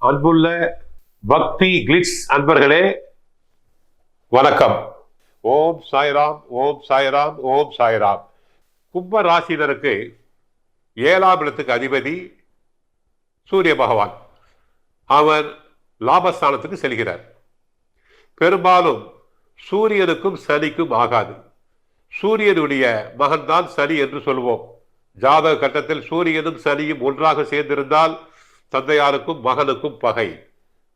அன்புள்ள பக்தி கிளிட்ஸ் அன்பர்களே வணக்கம். ஓம் சாய்ராம் ஓம் சாய்ராம் ஓம் சாய்ராம். கும்ப ராசினருக்கு ஏழாம் இடத்துக்கு அதிபதி சூரிய பகவான். அவர் லாபஸ்தானத்துக்கு செல்கிறார். பெரும்பாலும் சூரியனுக்கும் சனிக்கும் ஆகாது. சூரியனுடைய மகன்தான் சனி என்று சொல்வோம். ஜாதக கட்டத்தில் சூரியனும் சனியும் ஒன்றாக சேர்ந்திருந்தால் தந்தையாருக்கும் மகனுக்கும் பகை.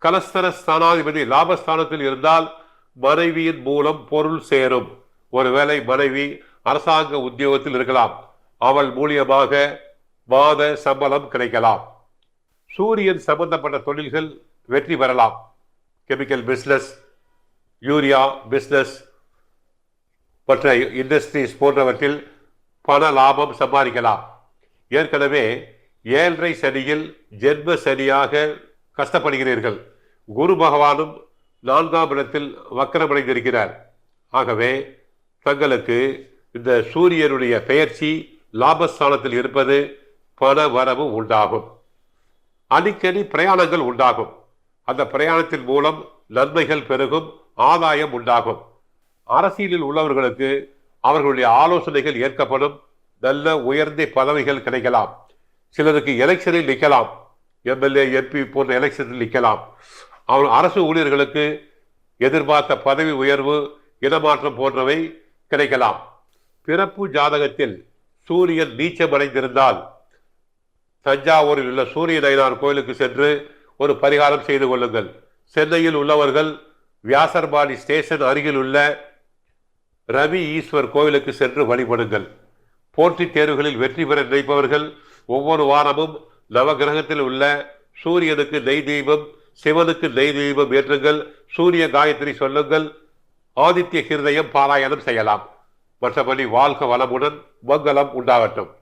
கலஸ்தர ஸ்தானாதிபதி லாபஸ்தானத்தில் இருந்தால் மனைவியின் மூலம் பொருள் சேரும். ஒருவேளை மனைவி அரசாங்க உத்தியோகத்தில் இருக்கலாம். அவள் மூலியமாக மாத சம்பளம் கிடைக்கலாம். சூரியன் சம்பந்தப்பட்ட தொழில்கள் வெற்றி பெறலாம். கெமிக்கல் பிஸ்னஸ் யூரியா பிஸ்னஸ் மற்ற இண்டஸ்ட்ரீஸ் போன்றவற்றில் பண லாபம் சம்பாதிக்கலாம். ஏற்கனவே ஏழரை சனியில் ஜென்ம சனியாக கஷ்டப்படுகிறீர்கள். குரு பகவானும் நான்காம் இடத்தில் வக்கரமடைந்திருக்கிறார். ஆகவே தங்களுக்கு இந்த சூரியனுடைய பெயர்ச்சி லாபஸ்தானத்தில் இருப்பது பண வரவு உண்டாகும். அடிக்கடி பிரயாணங்கள் உண்டாகும். அந்த பிரயாணத்தின் மூலம் நன்மைகள் பெருகும் ஆதாயம் உண்டாகும். அரசியலில் உள்ளவர்களுக்கு அவர்களுடைய ஆலோசனைகள் ஏற்கப்படும். நல்ல உயர்ந்த பதவிகள் கிடைக்கலாம். சிலருக்கு எலெக்ஷனில் நிற்கலாம். எம்எல்ஏ எம்பி போன்ற எலெக்ஷனில் நிற்கலாம். அவர் அரசு ஊழியர்களுக்கு எதிர்பார்த்த பதவி உயர்வு இடமாற்றம் போன்றவை கிடைக்கலாம். பிறப்பு ஜாதகத்தில் சூரியன் நீச்சமடைந்திருந்தால் தஞ்சாவூரில் உள்ள சூரிய நயினார் கோயிலுக்கு சென்று ஒரு பரிகாரம் செய்து கொள்ளுங்கள். சென்னையில் உள்ளவர்கள் வியாசர்பாடி ஸ்டேஷன் அருகில் உள்ள ரவி ஈஸ்வர் கோவிலுக்கு சென்று வழிபடுங்கள். போட்டித் தேர்வுகளில் வெற்றி பெற நினைப்பவர்கள் ஒவ்வொரு வாரமும் நவகிரகத்தில் உள்ள சூரியனுக்கு நெய் தீபம் சிவனுக்கு நெய் தீபம் ஏற்றுங்கள். சூரிய காயத்ரி சொல்லுங்கள். ஆதித்ய ஹிருதயம் பாராயணம் செய்யலாம். மற்றபடி வாழ்க வளமுடன் மங்களம் உண்டாகட்டும்.